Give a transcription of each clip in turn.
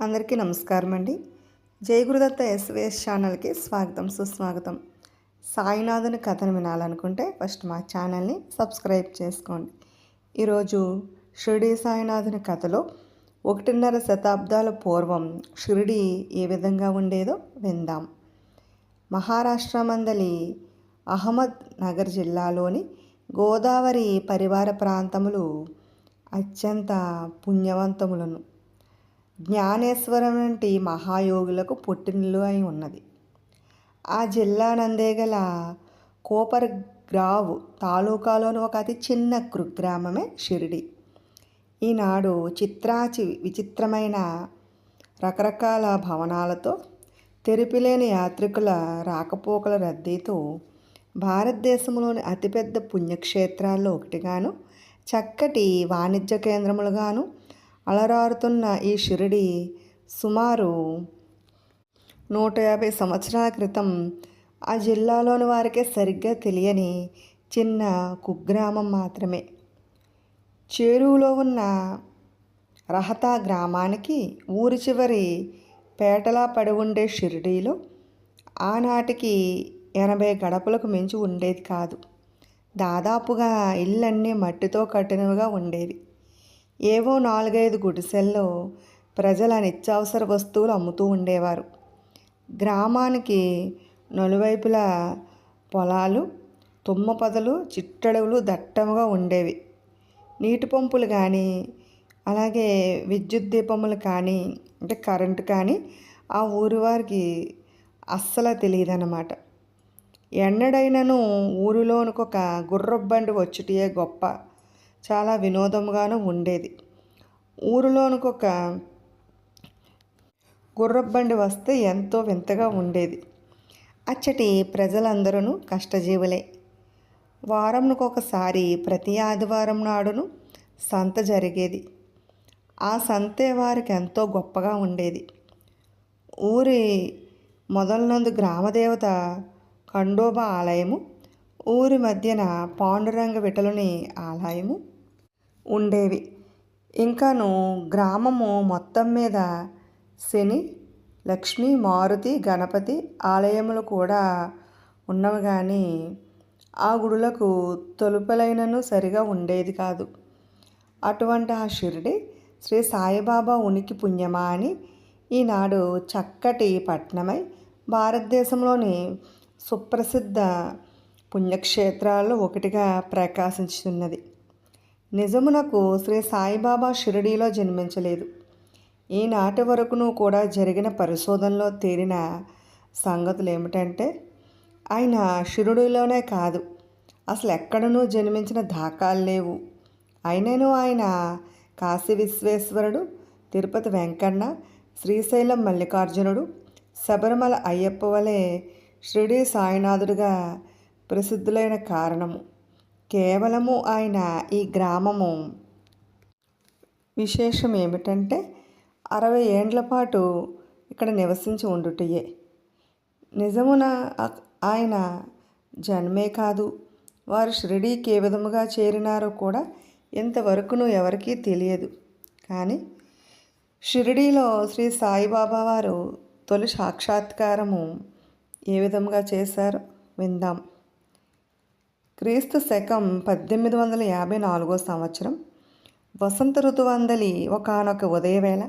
అందరికీ నమస్కారం అండి జై గురుదత్త ఎస్విఎస్ ఛానల్కి స్వాగతం సుస్వాగతం. సాయినాథుని కథను వినాలనుకుంటే ఫస్ట్ మా ఛానల్ని సబ్స్క్రైబ్ చేసుకోండి. ఈరోజు షిరిడి సాయినాథుని కథలో ఒకటిన్నర శతాబ్దాల పూర్వం షిరిడి ఏ విధంగా ఉండేదో విందాం. మహారాష్ట్ర మందలి అహ్మద్ నగర్ జిల్లాలోని గోదావరి పరివార ప్రాంతములు అత్యంత పుణ్యవంతములను జ్ఞానేశ్వరం వంటి మహాయోగులకు పుట్టినిల్లు అయి ఉన్నది. ఆ జిల్లా నందేగల కోపర్ గ్రావు తాలూకాలోని ఒక అతి చిన్న కుగ్రామమే షిరిడి. ఈనాడు చిత్రాచి విచిత్రమైన రకరకాల భవనాలతో తెరిపిలేని యాత్రికుల రాకపోకల రద్దీతో భారతదేశంలోని అతిపెద్ద పుణ్యక్షేత్రాల్లో ఒకటిగాను చక్కటి వాణిజ్య కేంద్రములుగాను అలరారుతున్న ఈ షిరిడి సుమారు నూట యాభై సంవత్సరాల క్రితం ఆ జిల్లాలోని వారికే సరిగ్గా తెలియని చిన్న కుగ్రామం మాత్రమే. చేరువులో ఉన్న రహతా గ్రామానికి ఊరి చివరి పేటలా పడి ఉండే షిరిడీలో ఆనాటికి ఎనభై గడపలకు మించి ఉండేది కాదు. దాదాపుగా ఇళ్ళన్నీ మట్టితో కట్టినవిగా ఉండేవి. ఏవో నాలుగైదు గుడిసెల్లో ప్రజల నిత్యావసర వస్తువులు అమ్ముతూ ఉండేవారు. గ్రామానికి నలువైపులా పొలాలు తుమ్మ పొదలు చిట్టడవులు దట్టముగా ఉండేవి. నీటి పంపులు కానీ అలాగే విద్యుత్ దీపములు కానీ అంటే కరెంటు కానీ ఆ ఊరి వారికి అస్సలు తెలియదన్నమాట. ఎన్నడైనను ఊరిలోనికొక ఒక గుర్రబండి వచ్చుటియే గొప్ప చాలా వినోదంగాను ఉండేది. ఊరిలోనికొక గుర్రబండి వస్తే ఎంతో వింతగా ఉండేది. అచ్చటి ప్రజలందరూ కష్టజీవులే. వారంకొకసారి ప్రతి ఆదివారం నాడును సంత జరిగేది. ఆ సంతే వారికి ఎంతో గొప్పగా ఉండేది. ఊరి మొదలనందు గ్రామదేవత ఖండోబా ఆలయము ఊరి మధ్యన పాండురంగ విటలుని ఆలయము ఉండేవి. ఇంకాను గ్రామము మొత్తం మీద శని లక్ష్మి మారుతి గణపతి ఆలయములు కూడా ఉన్నవి కానీ ఆ గుడులకు తొలుపలైనను సరిగా ఉండేది కాదు. అటువంటి ఆ షిరిడి శ్రీ సాయిబాబా ఉనికి పుణ్యమా అని ఈనాడు చక్కటి పట్టణమై భారతదేశంలోని సుప్రసిద్ధ పుణ్యక్షేత్రాల్లో ఒకటిగా ప్రకాశించుతున్నది. నిజమునకు శ్రీ సాయిబాబా షిరిడీలో జన్మించలేదు. ఈనాటి వరకును కూడా జరిగిన పరిశోధనలో తేలిన సంగతులు ఏమిటంటే ఆయన షిరుడిలోనే కాదు అసలు ఎక్కడనూ జన్మించిన దాఖాలు లేవు. అయినను ఆయన కాశీ విశ్వేశ్వరుడు తిరుపతి వెంకన్న శ్రీశైలం మల్లికార్జునుడు శబరిమల అయ్యప్ప వలె షిరిడి సాయినాథుడిగా ప్రసిద్ధులైన కారణము. కేవలము ఆయన ఈ గ్రామము. విశేషం ఏమిటంటే అరవై ఏండ్ల పాటు ఇక్కడ నివసించి ఉండుటయే. నిజమున ఆయన జన్మే కాదు. వారు షిరిడీకి ఏ విధముగా చేరినారో కూడా ఇంతవరకును ఎవరికీ తెలియదు. కానీ షిరిడీలో శ్రీ సాయిబాబా వారు తొలి సాక్షాత్కారము ఏ విధంగా చేశారో విందాం. క్రీస్తు శకం పద్దెనిమిది వందల యాభై నాలుగో సంవత్సరం. వసంత ఋతువందలి ఒకనొక ఉదయవేళ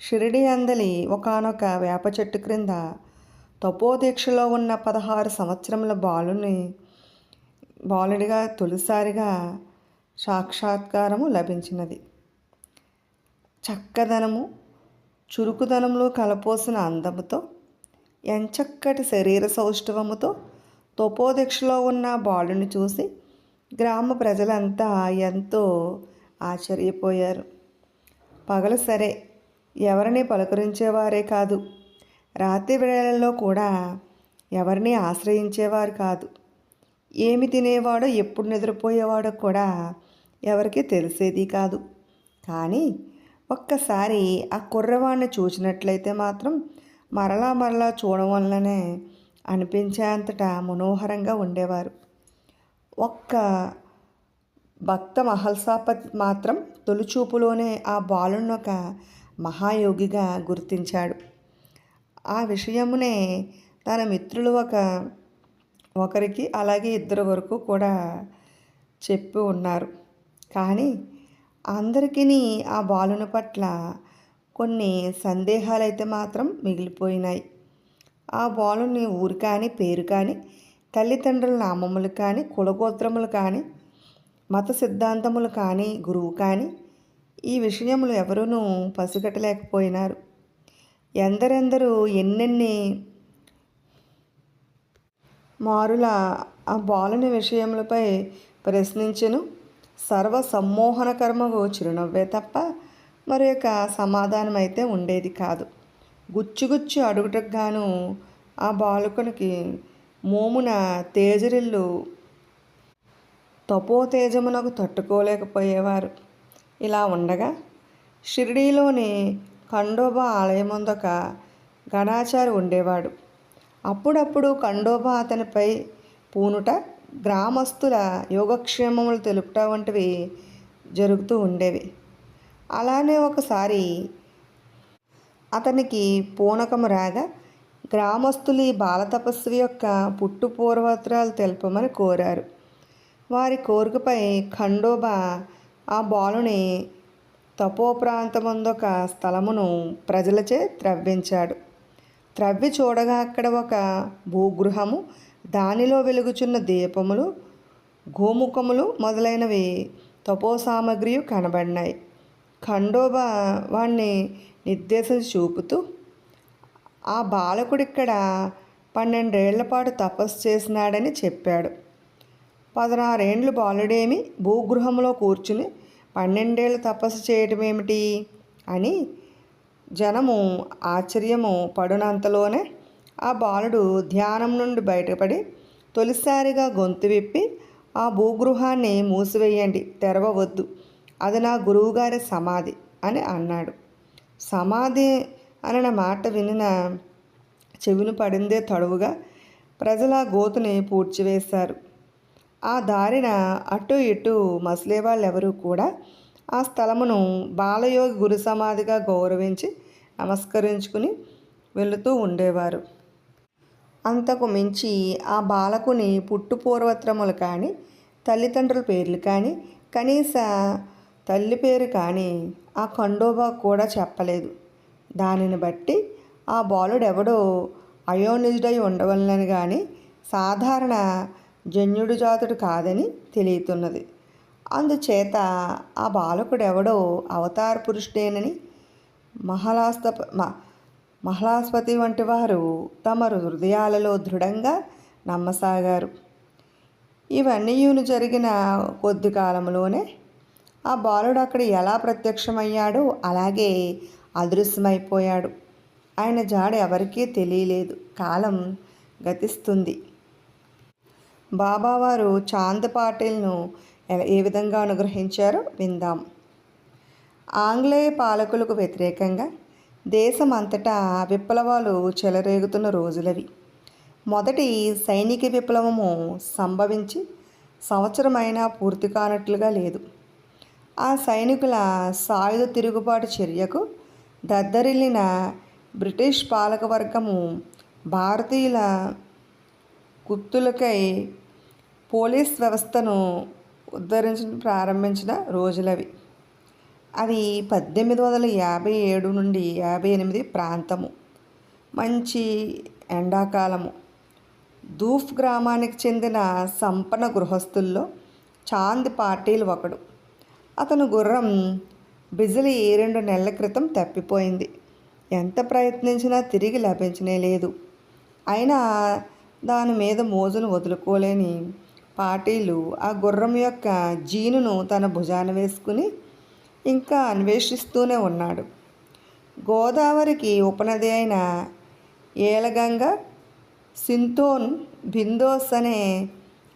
షిరిడి అందలి ఒకనొక వేప చెట్టు క్రింద తపోదీక్షలో ఉన్న పదహారు సంవత్సరముల బాలుని బాలుడిగా తొలిసారిగా సాక్షాత్కారము లభించినది. చక్కదనము చురుకుదనంలో కలపోసిన అందముతో ఎంచక్కటి శరీర సౌష్ఠవముతో తపోదీక్షలో ఉన్న బాలుని చూసి గ్రామ ప్రజలంతా ఎంతో ఆశ్చర్యపోయారు. పగలు సరే ఎవరిని పలకరించేవారే కాదు. రాత్రి వేళల్లో కూడా ఎవరిని ఆశ్రయించేవారు కాదు. ఏమి తినేవాడో ఎప్పుడు నిద్రపోయేవాడో కూడా ఎవరికి తెలిసేది కాదు. కానీ ఒక్కసారి ఆ కుర్రవాడిని చూసినట్లయితే మాత్రం మరలా మరలా చూడడం వల్లనే అనిపించేంతటా మనోహరంగా ఉండేవారు. ఒక్క భక్త మహల్సాపత్ మాత్రం తొలిచూపులోనే ఆ బాలుని ఒక మహాయోగిగా గుర్తించాడు. ఆ విషయమునే తన మిత్రులు ఒక ఒకరికి అలాగే ఇద్దరు వరకు కూడా చెప్పి ఉన్నారు. కానీ అందరికీ ఆ బాలుని పట్ల కొన్ని సందేహాలు అయితే మాత్రం మిగిలిపోయినాయి. ఆ బాలుని ఊరు కానీ పేరు కానీ తల్లిదండ్రుల నామములు కానీ కులగోత్రములు కానీ మత సిద్ధాంతములు కానీ గురువు కానీ ఈ విషయములు ఎవరూ పసిగట్టలేకపోయినారు. ఎందరెందరూ ఎన్నెన్ని మారుల ఆ బాలుని విషయములపై ప్రశ్నించెను సర్వ సమ్మోహన కర్మకు చిరునవ్వే తప్ప మరి యొక్క సమాధానం అయితే ఉండేది కాదు. గుచ్చుగుచ్చు అడుగుటకు గాను ఆ బాలుకనికి మోమున తేజరిల్లు తపోతేజమునకు తట్టుకోలేకపోయేవారు. ఇలా ఉండగా షిరిడీలోని ఖండోబా ఆలయముందొక గణాచారి ఉండేవాడు. అప్పుడప్పుడు ఖండోబా అతనిపై పూనుట గ్రామస్తుల యోగక్షేమములు తెలుపుట వంటివి జరుగుతూ ఉండేవి. అలానే ఒకసారి అతనికి పూనకము రాగా గ్రామస్తులు ఈ బాలతపస్వి యొక్క పుట్టు పూర్వత్రాలు తెలుపమని కోరారు. వారి కోరికపై ఖండోబా ఆ బాలుని తపో ప్రాంతమందొక స్థలమును ప్రజలచే త్రవ్వించాడు. త్రవ్వి చూడగా అక్కడ ఒక భూగృహము దానిలో వెలుగుచున్న దీపములు గోముఖములు మొదలైనవి తపో సామగ్రి కనబడినాయి. ఖండోబా వాణ్ణి నిర్దేశం చూపుతూ ఆ బాలకుడిక్కడ పన్నెండేళ్ళ పాటు తపస్సు చేసినాడని చెప్పాడు. పదహారేండ్లు బాలుడేమి భూగృహంలో కూర్చుని పన్నెండేళ్ళు తపస్సు చేయటం ఏమిటి అని జనము ఆశ్చర్యము పడునంతలోనే ఆ బాలుడు ధ్యానం నుండి బయటపడి తొలిసారిగా గొంతు విప్పి ఆ భూగృహాన్ని మూసివేయండి తెరవవద్దు. అది నా గురువుగారి సమాధి అని అన్నాడు. సమాధి అన్న మాట వినిన చెవిని పడిందే తడువుగా ప్రజల గోతుని పూడ్చివేశారు. ఆ దారిన అటు ఇటు మసిలేవాళ్ళెవరూ కూడా ఆ స్థలమును బాలయోగి గురు సమాధిగా గౌరవించి నమస్కరించుకుని వెళుతూ ఉండేవారు. అంతకు మించి ఆ బాలకుని పుట్టు పూర్వత్రములు కానీ తల్లిదండ్రుల పేర్లు కానీ కనీస తల్లి పేరు కానీ ఆ ఖండోబా కూడా చెప్పలేదు. దానిని బట్టి ఆ బాలుడెవడో అయోనిజుడై ఉండవలనని కానీ సాధారణ జన్యుడు జాతుడు కాదని తెలియతున్నది. అందుచేత ఆ బాలకుడెవడో అవతార పురుషుడేనని మహలాస్త మహలాస్పతి వంటి వారు తమ హృదయాలలో దృఢంగా నమ్మసాగారు. ఇవన్నీ జరిగిన కొద్ది కాలంలోనే ఆ బాలుడు అక్కడ ఎలా ప్రత్యక్షమయ్యాడో అలాగే అదృశ్యమైపోయాడు. ఆయన జాడ ఎవరికీ తెలియలేదు. కాలం గతిస్తుంది. బాబావారు చాంద్ పాటిల్ను ఏ విధంగా అనుగ్రహించారో విందాం. ఆంగ్లేయ పాలకులకు వ్యతిరేకంగా దేశమంతటా విప్లవాలు చెలరేగుతున్న రోజులవి. మొదటి సైనిక విప్లవము సంభవించి సంవత్సరమైనా పూర్తి కానట్లుగా లేదు. ఆ సైనికుల సాయుధ తిరుగుబాటు చర్యకు దద్దరిల్లిన బ్రిటిష్ పాలకవర్గము భారతీయుల గుర్తులకై పోలీస్ వ్యవస్థను ఉద్ధరించడం ప్రారంభించిన రోజులవి. అవి పద్దెనిమిది వందల యాభై ఏడు నుండి యాభై ఎనిమిది ప్రాంతము. మంచి ఎండాకాలము. దూఫ్ గ్రామానికి చెందిన సంపన్న గృహస్థుల్లో చాంద్ పార్టీలు ఒకడు. అతను గుర్రం బిజిలి రెండు నెలల క్రితం తప్పిపోయింది. ఎంత ప్రయత్నించినా తిరిగి లభించనే లేదు. అయినా దాని మీద మోజును వదులుకోలేని పాటీలు ఆ గుర్రం యొక్క జీనును తన భుజాన వేసుకుని ఇంకా అన్వేషిస్తూనే ఉన్నాడు. గోదావరికి ఉపనది అయిన ఏలగంగ సింతోన్ బిందోస్ అనే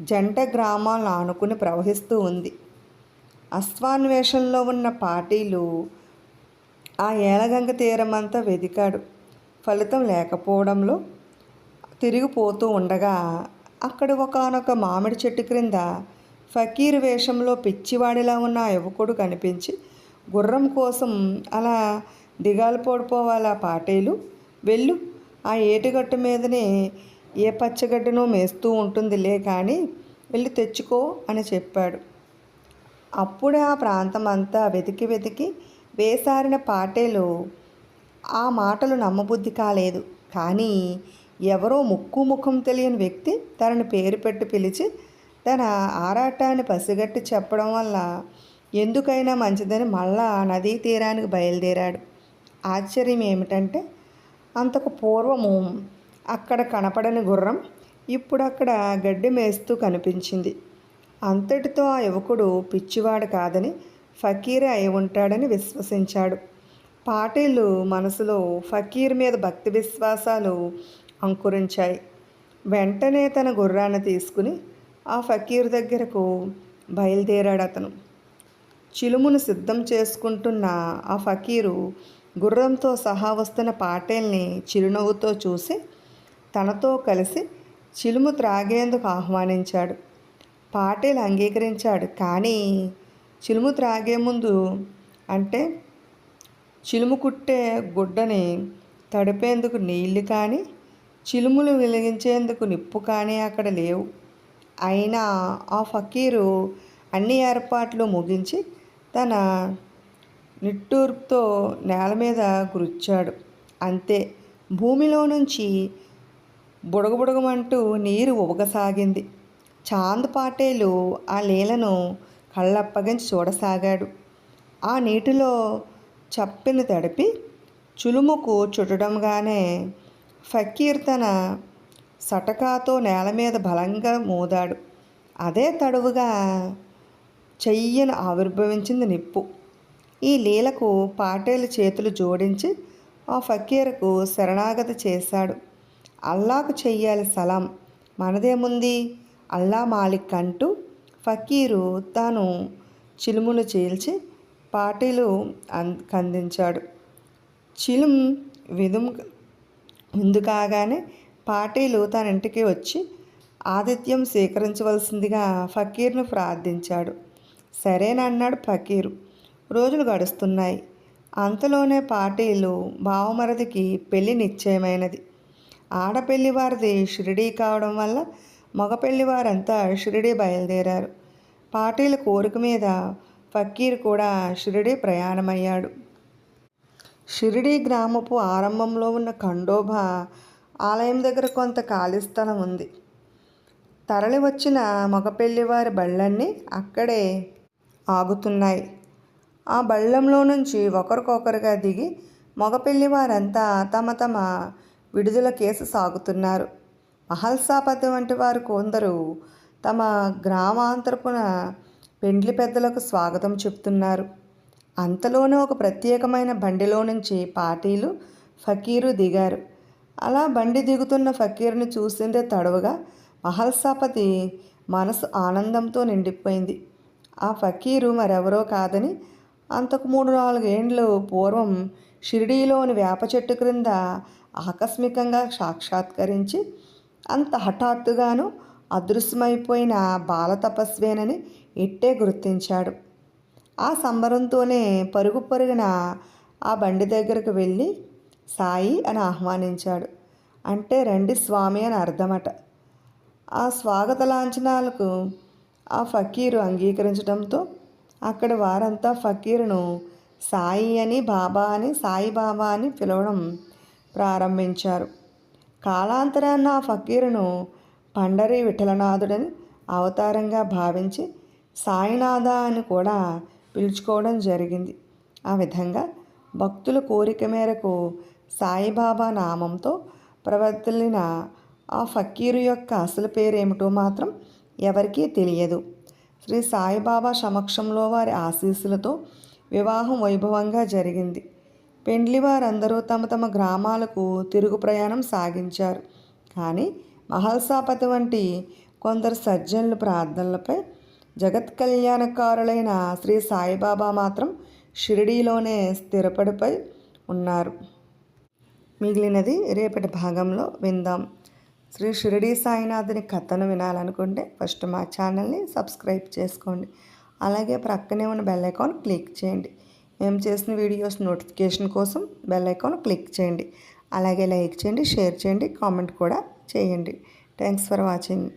జంట గ్రామాలను ఆనుకుని ప్రవహిస్తూ ఉంది. అశ్వాన్వేషంలో ఉన్న పార్టీలు ఆ ఏలగంగ తీరమంతా వెదికాడు ఫలితం లేకపోవడంలో తిరిగిపోతూ ఉండగా అక్కడ ఒకనొక మామిడి చెట్టు క్రింద ఫకీర్ వేషంలో పిచ్చివాడిలా ఉన్న ఆ యువకుడు కనిపించి గుర్రం కోసం అలా దిగాలు ఆ పాటేలు వెళ్ళు. ఆ ఏటిగట్టు మీదనే ఏ పచ్చగడ్డనో మేస్తూ ఉంటుందిలే కానీ వెళ్ళి తెచ్చుకో అని చెప్పాడు. అప్పుడే ఆ ప్రాంతం అంతా వెతికి వెతికి వేసారిన పాటేలు ఆ మాటలు నమ్మబుద్ధి కాలేదు. కానీ ఎవరో ముక్కు ముఖం తెలియని వ్యక్తి తనని పేరు పెట్టి పిలిచి తన ఆరాటాన్ని పసిగట్టి చెప్పడం వల్ల ఎందుకైనా మంచిదని మళ్ళా నదీ తీరానికి బయలుదేరాడు. ఆశ్చర్యం ఏమిటంటే అంతకు పూర్వము అక్కడ కనపడని గుర్రం ఇప్పుడు అక్కడ గడ్డి మేస్తూ కనిపించింది. అంతటితో ఆ యువకుడు పిచ్చివాడు కాదని ఫకీరే అయి ఉంటాడని విశ్వసించాడు. పాటీలు మనసులో ఫకీర్ మీద భక్తి విశ్వాసాలు అంకురించాయి. వెంటనే తన గుర్రాన్ని తీసుకుని ఆ ఫకీర్ దగ్గరకు బయలుదేరాడు అతను. చిలుమును సిద్ధం చేసుకుంటున్న ఆ ఫకీరు గుర్రంతో సహా వస్తున్న పాటేల్ని చిరునవ్వుతో చూసి తనతో కలిసి చిలుము త్రాగేందుకు ఆహ్వానించాడు. పాటేల్ అంగీకరించాడు కానీ చిలుము త్రాగే ముందు అంటే చిలుము కుట్టే గుడ్డని తడిపేందుకు నీళ్ళు కానీ చిలుములు వెలిగించేందుకు నిప్పు కానీ అక్కడ లేవు. అయినా ఆ ఫకీరు అన్ని ఏర్పాట్లు ముగించి తన నిట్టూర్పుతో నేల మీద గురిచ్చాడు. అంతే. భూమిలో నుంచి బుడగబుడగమంటూ నీరు ఉబగసాగింది చాంద్ పాటేలు ఆ లీలను కళ్ళప్పగించి చూడసాగాడు. ఆ నీటిలో చప్పిని తడిపి చులుముకు చుట్టడంగానే ఫకీర్ తన సటకాతో నేల మీద బలంగా మోదాడు. అదే తడువుగా చెయ్యను ఆవిర్భవించింది నిప్పు. ఈ లీలకు పాటేలు చేతులు జోడించి ఆ ఫకీర్కు శరణాగతి చేశాడు. అల్లాకు చెయ్యాలి సలాం. మనదేముంది? అల్లా మాలిక్ అంటూ ఫకీరు తాను చిలుమును చీల్చి పాటీలు అం కందించాడు. చిలుం విధం ముందు కాగానే పాటీలు తన ఇంటికి వచ్చి ఆతిథ్యం స్వీకరించవలసిందిగా ఫకీర్ను ప్రార్థించాడు. సరేనన్నాడు ఫకీరు. రోజులు గడుస్తున్నాయి. అంతలోనే పాటీలు బావమరదికి పెళ్ళి నిశ్చయమైనది. ఆడపెళ్ళి వారిది షిరిడీ కావడం వల్ల మగపెళ్ళి వారంతా షిరిడి బయలుదేరారు. పాటీల కోరిక మీద ఫకీర్ కూడా షిరిడి ప్రయాణమయ్యాడు. షిరిడీ గ్రామపు ఆరంభంలో ఉన్న ఖండోబా ఆలయం దగ్గర కొంత ఖాళీ స్థలం ఉంది. తరలి వచ్చిన మగపెళ్ళివారి బళ్ళన్నీ అక్కడే ఆగుతున్నాయి. ఆ బళ్ళంలో నుంచి ఒకరికొకరుగా దిగి మగపెళ్ళి వారంతా తమ తమ విడుదల కేసు సాగుతున్నారు. మహల్సాపతి వంటి వారు కొందరు తమ గ్రామాంతరపున పెండ్లి పెద్దలకు స్వాగతం చెప్తున్నారు. అంతలోనే ఒక ప్రత్యేకమైన బండిలో నుంచి పాటీలు ఫకీరు దిగారు. అలా బండి దిగుతున్న ఫకీర్ని చూసిందే తడవుగా మహల్సాపతి మనసు ఆనందంతో నిండిపోయింది. ఆ ఫకీరు మరెవరో కాదని అంతకు మూడు నాలుగేండ్లు పూర్వం షిరిడీలోని వేప చెట్టు క్రింద ఆకస్మికంగా సాక్షాత్కరించి అంత హఠాత్తుగాను అదృశ్యమైపోయిన బాల తపస్వేనని ఇట్టే గుర్తించాడు. ఆ సంబరంతోనే పరుగు పరుగున ఆ బండి దగ్గరకు వెళ్ళి సాయి అని ఆహ్వానించాడు. అంటే రండి స్వామి అని అర్థమట. ఆ స్వాగత లాంఛనాలకు ఆ ఫకీరు అంగీకరించడంతో అక్కడ వారంతా ఫకీరును సాయి అని బాబా అని సాయి బాబా అని పిలవడం ప్రారంభించారు. కాలాంతరాన్న ఆ ఫకీరును పండరి విఠలనాథుడని అవతారంగా భావించి సాయినాథ అని కూడా పిలుచుకోవడం జరిగింది. ఆ విధంగా భక్తుల కోరిక మేరకు సాయిబాబా నామంతో ప్రవర్తిల్లిన ఆ ఫకీరు యొక్క అసలు పేరేమిటో మాత్రం ఎవరికీ తెలియదు. శ్రీ సాయిబాబా సమక్షంలో వారి ఆశీస్సులతో వివాహం వైభవంగా జరిగింది. పెండ్లి వారందరూ తమ తమ గ్రామాలకు తిరుగు ప్రయాణం సాగించారు. కానీ మహల్సాపతి వంటి కొందరు సజ్జనుల ప్రార్థనలపై జగత్ కళ్యాణకారులైన శ్రీ సాయిబాబా మాత్రం షిరిడీలోనే స్థిరపడిపై ఉన్నారు. మిగిలినది రేపటి భాగంలో విందాం. శ్రీ షిరిడీ సాయినాథుని కథను వినాలనుకుంటే ఫస్ట్ మా ఛానల్ని సబ్స్క్రైబ్ చేసుకోండి. అలాగే ప్రక్కనే ఉన్న బెల్ ఐకాన్ క్లిక్ చేయండి. మేము చేసిన వీడియోస్ నోటిఫికేషన్ కోసం బెల్ ఐకాన్ క్లిక్ చేయండి. అలాగే లైక్ చేయండి షేర్ చేయండి కామెంట్ కూడా చేయండి. Thanks for watching.